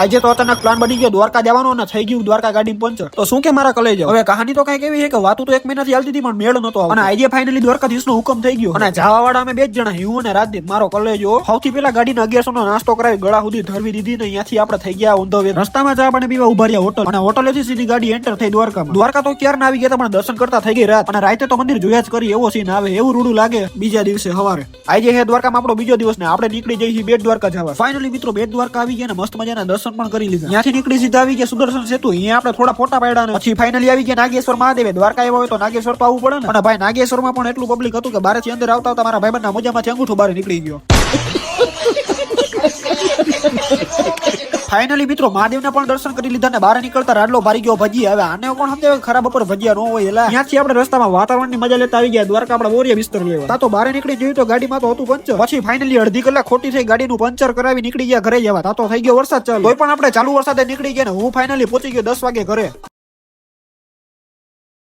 આજે તો અચાનક પ્લાન બની ગયો, દ્વારકા જવાનો અને થઈ ગયું દ્વારકા ગાડી પંચર. તો શું કે મારા કલેજ? હવે કહાની તો કંઈક એવી છે કે વાતું તો એક મહિનાથી ચાલતી હતી, પણ મેળ નતો અને આજે ફાઇનલી દ્વારકાધીશ નો હુકમ થઈ ગયો. અને જવા વાળા અમે બે જ જણા, હું અને રાજદીપ, મારો કલેજો. સૌથી પેલા ગાડીને અગિયારસો નો નાસ્તો કરાવી ગળા સુધી ધરવી દીધી ને અહીંયાથી આપણે થઈ ગયા ઊંધો રસ્તામાં ચા પાણી પીવા ઊભા રહ્યા હોટલ. અને હોટલેથી સીધી ગાડી એન્ટર થઈ દ્વારકામાં. દ્વારકા તો ક્યારે આવી ગયા પણ દર્શન કરતા થઈ ગઈ રાત. અને રાતે તો મંદિર જોયા જ કરી, એવો સીન આવે, એવું રૂડું લાગે બીજા દિવસે સવારે. આજે હે દ્વારકામાં આપણો બીજો દિવસ ને આપણે નીકળી જઈએ બેટ દ્વારકા જવા. ફાઇનલી મિત્રો, બેટ દ્વારકા આવી ગયા ને મસ્ત મજાના દર્શન પણ કરી લીધા. ત્યાંથી નીકળી સીધા આવી ગયા સુદર્શન સેતુ. અહીંયા આપણે થોડા ફોટા પાડ્યા પછી ફાઇનલી આવી ગયા નાગેશ્વર મહાદેવે. દ્વારકા આવ્યા હોય તો નાગેશ્વર તો આવવું પડે ને. અને ભાઈ, નાગેશ્વરમાં પણ એટલું પબ્લિક હતું કે બારેથી અંદર આવતા આવતા મારા ભાઈબંધના મોજામાંથી અંગૂઠો બહાર નીકળી ગયો. ફાઇનલી મિત્રો, મહાદેવને પણ દર્શન કરી લીધા ને બહાર નીકળતા રાડલો ભારી ગયો ભજી હવે આને કોણ સમજાવે ખરાબ ઉપર ભજીયા ન હોય, એલા. ત્યાંથી આપણે રસ્તામાં વાતાવરણની મજા લેતા આવી ગયા. દ્વારકા આપણે બોરિયા વિસ્તાર લેવા. તા તો બહાર નીકળી જોયું તો ગાડીમાં તો હતું પંચર. પછી ફાઇનલી અડધી કલાક ખોટી થઈ ગાડીનું પંચર કરાવી નીકળી ગયા ઘરે જવા. તા તો થઈ ગયો વરસાદ ચાલુ. કોઈ પણ આપણે ચાલુ વરસાદે નીકળી ગયા ને હું ફાઇનલી પહોંચી ગયો દસ વાગે ઘરે.